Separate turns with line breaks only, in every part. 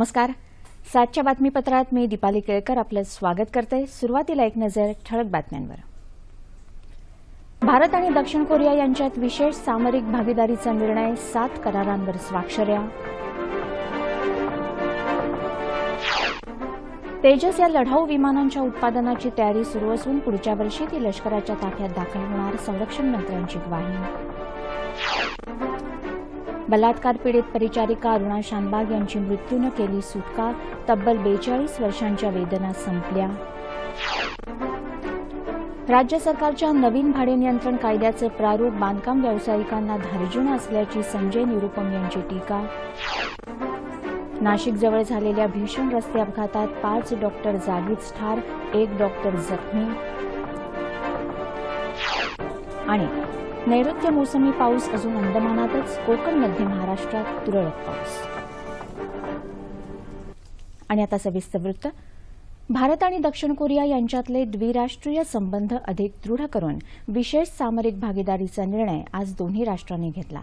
नमस्कार. सातच्या बातमीपत्रात मी दीपाली केळकर आपलं स्वागत करते. सुरुवातीला एक नजर ठळक बातम्यांवर. भारत आणि दक्षिण कोरिया यांच्यात विशेष सामरिक भागीदारीचा निर्णय सात करारांवर स्वाक्षऱ्या. तेजस या लढाऊ विमानांच्या उत्पादनाची तयारी सुरू असून पुढच्या वर्षी ती लष्कराच्या ताफ्यात दाखल होणार संरक्षण मंत्र्यांची ग्वाही. बलात्कार पीडित परिचारिका अरुणा शानबाग यांची मृत्यूनं केली सुटका. तब्बल बेचाळीस वर्षांच्या वेदना संपल्या. राज्य सरकारच्या नवीन भाडे नियंत्रण कायद्याचे प्रारूप बांधकाम व्यावसायिकांना धार्जिण असल्याची संजय निरुपम यांची टीका. नाशिकजवळ झालेल्या भीषण रस्ते अपघातात पाच डॉक्टर जागीच ठार एक डॉक्टर जखमी. आणि नैऋत्य मोसमी पाऊस अजून अंदमानातच कोकण मध्य महाराष्ट्रात तुरळक पाऊस. आणि आता सविस्तर वृत्त. भारत आणि दक्षिण कोरिया यांच्यातले द्विराष्ट्रीय संबंध अधिक दृढ करून विशेष सामरिक भागीदारीचा निर्णय आज दोन्ही राष्ट्रांनी घेतला.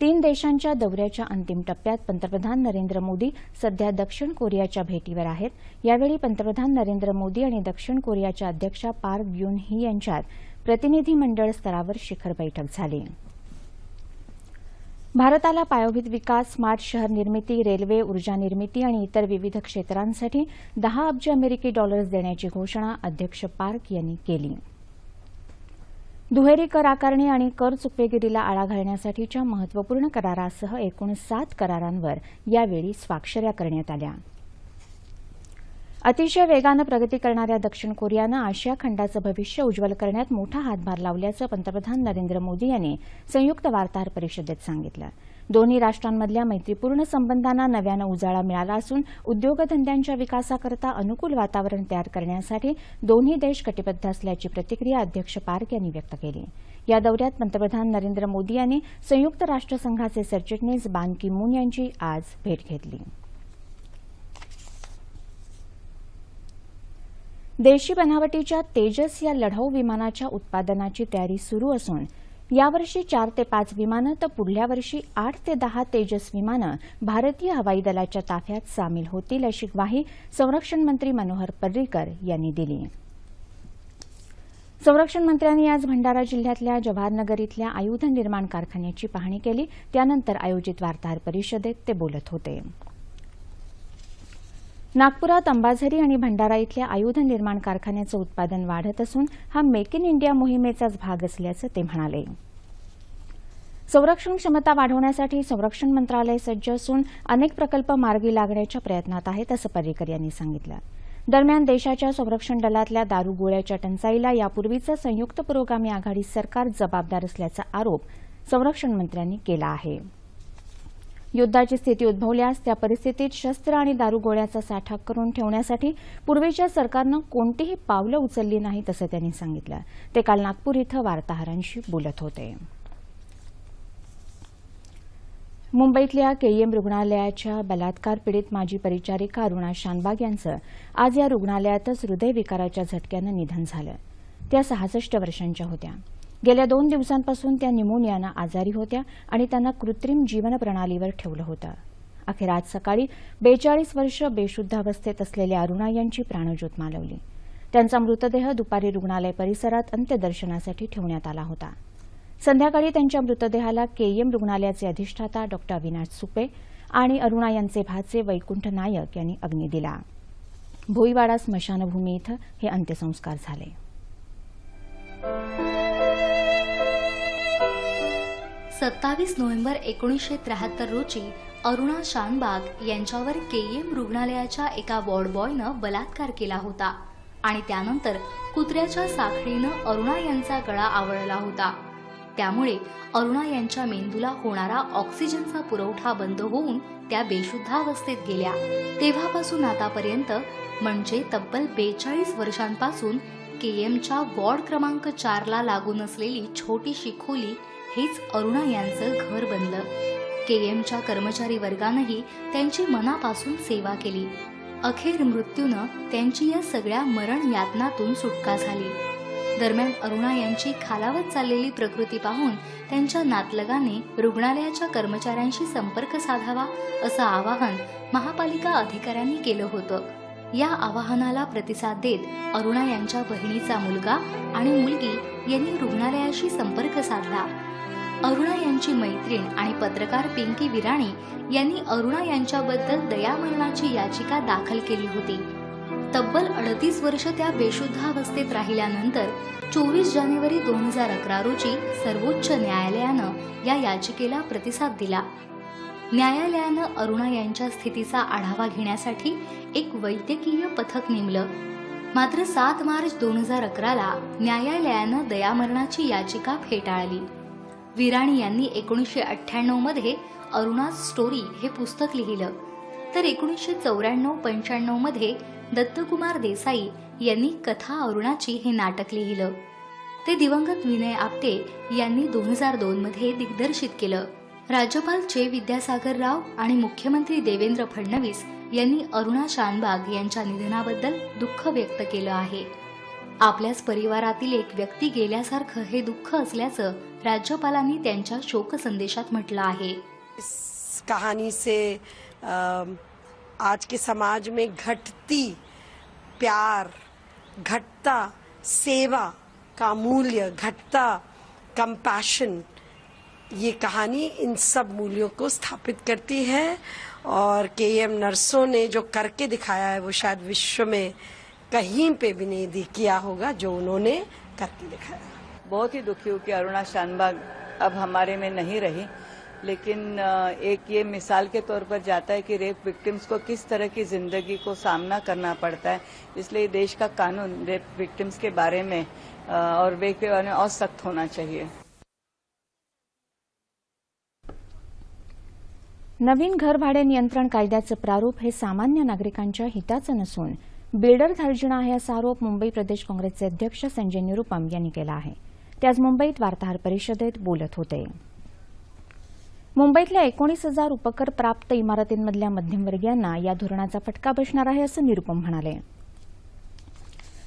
तीन देशांच्या दौऱ्याच्या अंतिम टप्प्यात पंतप्रधान नरेंद्र मोदी सध्या दक्षिण कोरियाच्या भेटीवर आहेत. यावेळी पंतप्रधान नरेंद्र मोदी आणि दक्षिण कोरियाच्या अध्यक्षा पार्क ग्युन ही यांच्यात प्रतिनिधीमंडळ स्तरावर शिखर बैठक झाली. भारताला पायाभूत विकास स्मार्ट शहर निर्मिती रेल्वे ऊर्जा निर्मिती आणि इतर विविध क्षेत्रांसाठी दहा अब्ज अमेरिकी डॉलर्स देण्याची घोषणा अध्यक्ष पार्क यांनी केली. दुहेरी कर आकारणी आणि कर चुकवेगिरीला आळा घालण्यासाठीच्या महत्त्वपूर्ण करारासह एकूण सात करारांवर यावेळी स्वाक्षऱ्या करण्यात आल्या. अतिशय वेगानं प्रगती करणाऱ्या दक्षिण कोरियानं आशिया खंडाचं भविष्य उज्ज्वल करण्यात मोठा हातभार लावल्याचं पंतप्रधान नरेंद्र मोदी यांनी संयुक्त वार्ताहर परिषदेत सांगितलं. दोन्ही राष्ट्रांमधल्या मैत्रीपूर्ण संबंधांना नव्यानं उजाळा मिळाला असून उद्योगधंद्यांच्या विकासाकरता अनुकूल वातावरण तयार करण्यासाठी दोन्ही देश कटिबद्ध असल्याची प्रतिक्रिया अध्यक्ष पार्क यांनी व्यक्त केली. या दौऱ्यात पंतप्रधान नरेंद्र मोदी यांनी संयुक्त राष्ट्रसंघाचे सरचिटणीस बान की मून यांची आज भेट घेतली. देशी बनावटीच्या तेजस या लढाऊ विमानाच्या उत्पादनाची तयारी सुरू असून यावर्षी चार ते पाच विमानं तर पुढल्या वर्षी आठ ते दहा तेजस विमानं भारतीय हवाई दलाच्या ताफ्यात सामील होतील अशी ग्वाही संरक्षण मंत्री मनोहर पर्रीकर यांनी दिली. संरक्षण मंत्र्यांनी आज भंडारा जिल्ह्यातल्या जवाहरनगर इथल्या आयुध निर्माण कारखान्याची पाहणी केली. त्यानंतर आयोजित वार्ताहर परिषदेत ते बोलत होते. नागपुरात अंबाझरी आणि भंडारा इथल्या आयुध निर्माण कारखान्याचं उत्पादन वाढत असून हा मेक इन इंडिया मोहिमेचाच भाग असल्याचं ते म्हणाले. संरक्षण क्षमता वाढवण्यासाठी संरक्षण मंत्रालय सज्ज असून अनेक प्रकल्प मार्गी लागण्याच्या प्रयत्नात आहेत असं पर्रिकर यांनी सांगितलं. दरम्यान देशाच्या संरक्षण दलातल्या दारुगोळ्याच्या टंचाईला यापूर्वीचं संयुक्त पुरोगामी आघाडी सरकार जबाबदार असल्याचा आरोप संरक्षण मंत्र्यांनी केला आहे. युद्धाची स्थिती उद्भवल्यास त्या परिस्थितीत शस्त्र आणि दारुगोळ्याचा साठा करून ठेवण्यासाठी पूर्वीच्या सरकारनं कोणतीही पावलं उचलली नाहीत असं त्यांनी सांगितलं. ते काल नागपूर इथं वार्ताहरांशी बोलत होते. मुंबईतल्या केईएम रुग्णालयाच्या बलात्कार पीडित माजी परिचारिका अरुणा शानबाग यांचं आज या रुग्णालयातच हृदयविकाराच्या झटक्यानं निधन झालं. त्या सहासष्ट वर्षांच्या होत्या. गेल्या दोन दिवसांपासून त्या निमोनियानं आजारी होत्या आणि त्यांना कृत्रिम जीवनप्रणालीवर ठेवलं होतं. अखेर आज सकाळी बेचाळीस वर्ष बेशुद्धावस्थेत असलेल्या अरुणा यांची प्राणज्योत मालवली. त्यांचा मृतदेह दुपारी रुग्णालय परिसरात अंत्यदर्शनासाठी ठेवण्यात आला होता. संध्याकाळी त्यांच्या मृतदेहाला केईएम रुग्णालयाचे अधिष्ठाता डॉ. अविनाश सुपे आणि अरुणा यांचे भाचे वैकुंठ नायक यांनी अग्नी दिला. भोईवाडा स्मशानभूमी इथं हे अंत्यसंस्कार झाले.
सत्तावीस नोव्हेंबर एकोणीसशे त्र्याहत्तर रोजी अरुणा शानबाग यांच्यावर केईएम रुग्णालयाच्या एका वॉर्ड बॉयनं बलात्कार केला होता. आणि त्यानंतर कुत्र्याच्या साखळीनं अरुणा यांचा गळा आवळला होता. त्यामुळे अरुणा यांच्या मेंदूला होणारा ऑक्सिजनचा पुरवठा बंद होऊन त्या बेशुद्धावस्थेत गेल्या. तेव्हापासून आतापर्यंत म्हणजे तब्बल बेचाळीस वर्षांपासून केएमच्या वॉर्ड क्रमांक चारला लागून असलेली छोटीशी खोली हेच अरुणा यांचं घर बनलं. केएमच्या कर्मचारी वर्गानंही त्यांची मनापासून सेवा केली. अखेर मृत्यूनं त्यांची या सगळ्या मरण यातनातून सुटका झाली. दरम्यान अरुणा यांची खालावत चाललेली प्रकृती पाहून त्यांच्या नातलगाने रुग्णालयाच्या कर्मचाऱ्यांशी संपर्क साधावा असं आवाहन महापालिका अधिकाऱ्यांनी केलं होतं. या आवाहनाला प्रतिसाद देत अरुणा यांच्या बहिणीचा मुलगा आणि मुलगी यांनी रुग्णालयाशी संपर्क साधला. अरुणा यांची मैत्रीण आणि पत्रकार पिंकी विराणी यांनी अरुणा यांच्याबद्दल दयामरणाची याचिका दाखल केली होती. तब्बल अडतीस वर्ष त्या बेशुद्धावस्थेत राहिल्यानंतर चोवीस जानेवारी दोन हजार अकरा रोजी सर्वोच्च न्यायालयानं या याचिकेला प्रतिसाद दिला. न्यायालयानं अरुणा यांच्या स्थितीचा आढावा घेण्यासाठी एक वैद्यकीय पथक नेमलं. मात्र सात मार्च दोन हजार अकराला न्यायालयानं दयामरणाची याचिका फेटाळली. विराणी यांनी एकोणीसशे अठ्ठ्याण्णवमध्ये अरुणा स्टोरी हे पुस्तक लिहिलं. तर एकोणीसशे चौऱ्याण्णव पंच्याण्णवमध्ये दत्तकुमार देसाई यांनी कथा अरुणाची हे नाटक लिहिलं. ते दिवंगत विनय आपटे यांनी दोन हजार दोन मध्ये दिग्दर्शित केलं. राज्यपाल चे विद्यासागर राव आणि मुख्यमंत्री देवेंद्र फडणवीस यांनी अरुणा शानबाग यांच्या निधनाबद्दल दुःख व्यक्त केलं आहे. आपल्याच परिवारातील एक व्यक्ती गेल्यासारखं हे दुःख असल्याचं राज्यपालांनी त्यांच्या शोक संदेशात म्हटलं आहे.
इस कहानी से आज के समाज में घटती प्यार, घटता सेवा का मूल्य, घटता कंपैशन ये कहानी इन सब मूल्यों को स्थापित करती है और के एम नर्सों ने जो करके दिखाया है वो शायद विश्व में कहीं पे भी नहीं दि- किया होगा जो उन्होंने करके दिखाया।
बहुत ही दुखी हूँ कि अरुणा शानबाग अब हमारे में नहीं रही लेकिन एक ये मिसाल के तौर पर जाता है कि रेप विक्टिम्स को किस तरह की ज़िंदगी को सामना करना पड़ता है। इसलिए देश का कानून रेप विक्टिम्स के बारे में और वे के बारे में और सख्त होना चाहिए।
नवीन घर भाडे नियंत्रण कायद्याचं प्रारूप हे सामान्य नागरिकांच्या हिताचं नसून बिल्डर धार्जिणं आहे असा आरोप मुंबई प्रदेश काँग्रेसचे अध्यक्ष संजय निरुपम यांनी केला आहे. ते आज मुंबईत वार्ताहर परिषदेत बोलत होते. मुंबईतल्या एकोणीस हजार उपकर प्राप्त इमारतींमधल्या मध्यमवर्गीयांना या धोरणाचा फटका बसणार आहे असं निरुपम म्हणाले.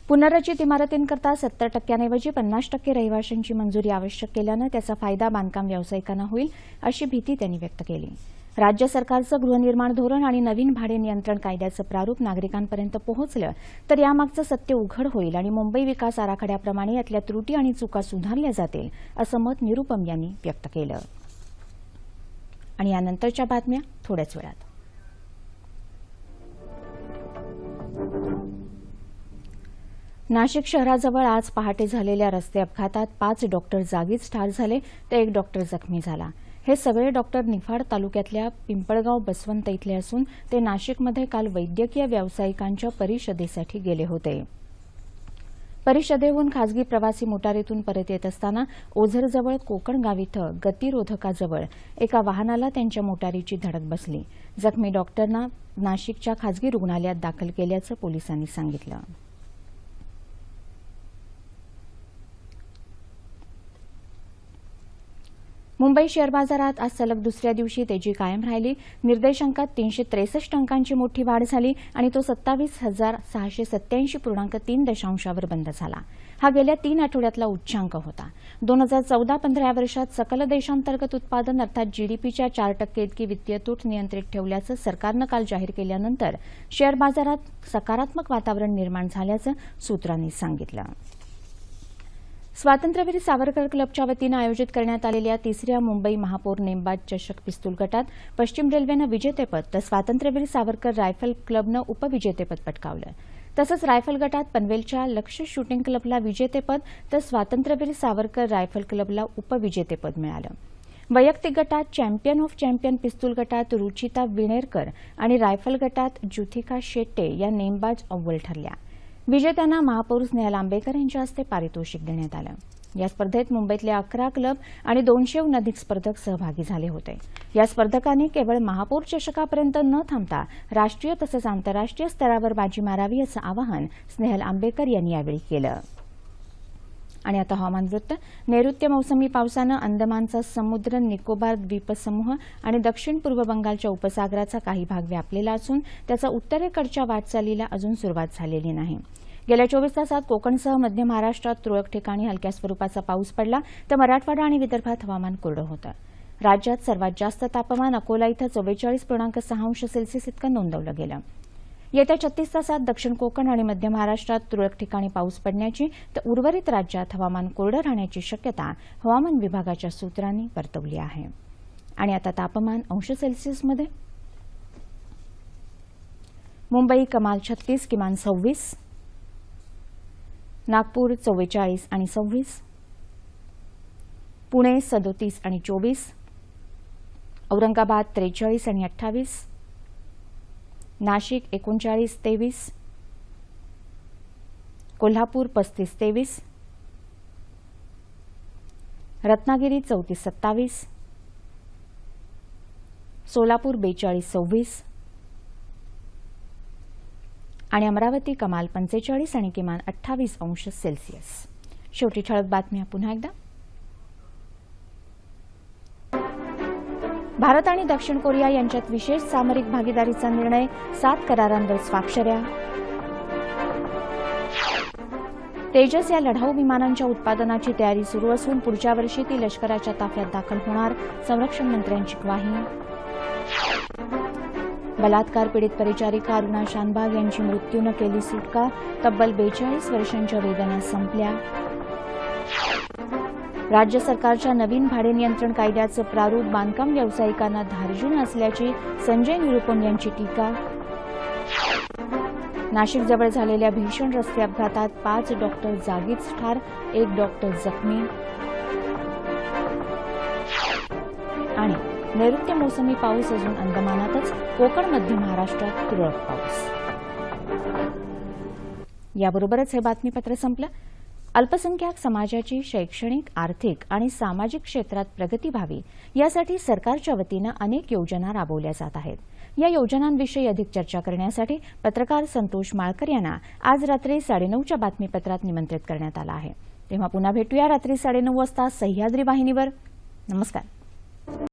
पुनर्रचित इमारतींकरता सत्तर टक्क्यांऐवजी पन्नास टक्के रहिवाशांची मंजुरी आवश्यक केल्यानं त्याचा फायदा बांधकाम व्यावसायिकांना होईल अशी भीती त्यांनी व्यक्त केली. राज्य सरकारचं गृहनिर्माण धोरण आणि नवीन भाडे नियंत्रण कायद्याचं प्रारूप नागरिकांपर्यंत पोहोचलं तर यामागचं सत्य उघड होईल आणि मुंबई विकास आराखड्याप्रमाणे यातल्या त्रुटी आणि चुका सुधारल्या जातील असं मत निरुपम यांनी व्यक्त केलं. आणि यानंतरच्या बातम्या थोड्याच वेळात. नाशिक शहराजवळ आज पहाटे झालेल्या रस्ते अपघातात पाच डॉक्टर जागीच ठार झाले तर एक डॉक्टर जखमी झाला. हे सगळे डॉक्टर निफाड तालुक्यातल्या पिंपळगाव बसवंत इथले असून ते नाशिकमध्ये काल वैद्यकीय व्यावसायिकांच्या परिषदेसाठी गेले होते. परिषदेहून खासगी प्रवासी मोटारीतून परत येत असताना ओझरजवळ कोकणगाव इथं गतिरोधकाजवळ एका वाहनाला त्यांच्या मोटारीची धडक बसली. जखमी डॉक्टरना नाशिकच्या खासगी रुग्णालयात दाखल केल्याचं पोलिसांनी सांगितलं. मुंबई शेअर बाजारात आज सलग दुसऱ्या दिवशी तेजी कायम राहिली. निर्देशांकात तीनशे त्रेसष्ट अंकांची मोठी वाढ झाली आणि तो सत्तावीस हजार सहाशे सत्याऐंशी पूर्णांक तीन दशांशावर बंद झाला. हा गेल्या तीन आठवड्यातला उच्चांक होता. दोन हजार चौदा पंधरा या वर्षात सकल देशांतर्गत उत्पादन अर्थात जीडीपीच्या चार टक्के इतकी वित्तीय तूट नियंत्रित ठेवल्याचं सरकारनं काल जाहीर केल्यानंतर शेअर बाजारात सकारात्मक वातावरण निर्माण झाल्याचं सूत्रांनी सांगितलं. स्वातंत्र्यवीर सावरकर क्लबच्या वतीनं आयोजित करण्यात आलेल्या तिसऱ्या मुंबई महापौर नेमबाज चषक पिस्तूल गटात पश्चिम रेल्वेनं विजेतेपद तर स्वातंत्र्यवीर सावरकर रायफल क्लबनं उपविजेतेपद पटकावलं. तसंच रायफल गटात पनवेलच्या लक्ष शूटिंग क्लबला विजेतेपद तर स्वातंत्र्यवीर सावरकर रायफल क्लबला उपविजेतेपद मिळालं. वैयक्तिक गटात चॅम्पियन ऑफ चॅम्पियन पिस्तूल गटात रुचिता विणेरकर आणि रायफल गटात ज्युथिका शेट्टे या नेमबाज अव्वल ठरल्या. विजेत्यांना महापौर स्नेहल आंबेकर यांच्या हस्ते पारितोषिक देण्यात आलं. या स्पर्धेत मुंबईतले अकरा क्लब आणि दोनशेहून अधिक स्पर्धक सहभागी झाले होते. या स्पर्धकांनी केवळ महापौर चषकापर्यंत न थांबता राष्ट्रीय तसंच आंतरराष्ट्रीय स्तरावर बाजी मारावी असं आवाहन स्नेहल आंबेकर यांनी यावेळी केलं. आणि आता हवामान वृत्त. नैऋत्य मोसमी पावसानं अंदमानचा समुद्र निकोबार द्वीपसमूह आणि दक्षिण पूर्व बंगालच्या उपसागराचा काही भाग व्यापलेला असून त्याचा उत्तरेकडच्या वाटचालीला अजून सुरुवात झालेली नाही. गेल्या चोवीस तासात कोकणसह मध्य महाराष्ट्रात तुरळक ठिकाणी हलक्या स्वरूपाचा पाऊस पडला तर मराठवाडा आणि विदर्भात हवामान कोरडं होतं. राज्यात सर्वात जास्त तापमान अकोला इथं चव्वेचाळीस पूर्णांक सहा अंश सेल्सिअस इतकं नोंदवलं गेलं. येत्या छत्तीस तासात दक्षिण कोकण आणि मध्य महाराष्ट्रात तुरळक ठिकाणी पाऊस पडण्याची तर उर्वरित राज्यात हवामान कोरडं राहण्याची शक्यता हवामान विभागाच्या सूत्रांनी वर्तवली आहे. आणि आता तापमान अंश सेल्सिअसमध्ये. मुंबई कमाल छत्तीस किमान सव्वीस. नागपूर चव्वेचाळीस आणि सव्वीस. पुणे सदोतीस आणि चोवीस. औरंगाबाद त्रेचाळीस आणि अठ्ठावीस. नाशिक एकोणचाळीस तेवीस. कोल्हापूर पस्तीस तेवीस. रत्नागिरी चौतीस सत्तावीस. सोलापूर बेचाळीस सव्वीस. आणि अमरावती कमाल पंचेचाळीस आणि किमान अठ्ठावीस अंश सेल्सिअस. शेवटी ठळक बातम्या पुन्हा एकदा. भारत आणि दक्षिण कोरिया यांच्यात विशेष सामरिक भागीदारीचा निर्णय सात करारांवर स्वाक्षऱ्या. तेजस या लढाऊ विमानांच्या उत्पादनाची तयारी सुरू असून पुढच्या वर्षी ती लष्कराच्या ताफ्यात दाखल होणार संरक्षण मंत्र्यांची ग्वाही. बलात्कार पीडित परिचारिका अरुणा शानबाग यांची मृत्यूनं केली सुटका. तब्बल बेचाळीस वर्षांच्या वेदना संपल्या. राज्य सरकारच्या नवीन भाडे नियंत्रण कायद्याचं प्रारूप बांधकाम व्यावसायिकांना धार्जिन असल्याची संजय निरुपम यांची टीका. नाशिकजवळ झालेल्या भीषण रस्ते अपघातात पाच डॉक्टर जागीच ठार एक डॉक्टर जखमी. आणि नैऋत्य मोसमी पाऊस अजून अंदमानातच कोकण मध्य महाराष्ट्रात तुरळक पाऊस. याबरोबरच हे बातमीपत्र संपलं. अल्पसंख्याक समाजाची शैक्षणिक आर्थिक आणि सामाजिक क्षेत्रात प्रगती व्हावी यासाठी सरकारच्या वतीनं अनेक योजना राबवल्या जात आहेत. या योजनांविषयी अधिक चर्चा करण्यासाठी पत्रकार संतोष माळकर यांना आज रात्री साडेनऊच्या बातमीपत्रात निमंत्रित करण्यात आलं आहे. तेव्हा पुन्हा भेटूया रात्री साडेनऊ वाजता सह्याद्री वाहिनीवर. नमस्कार.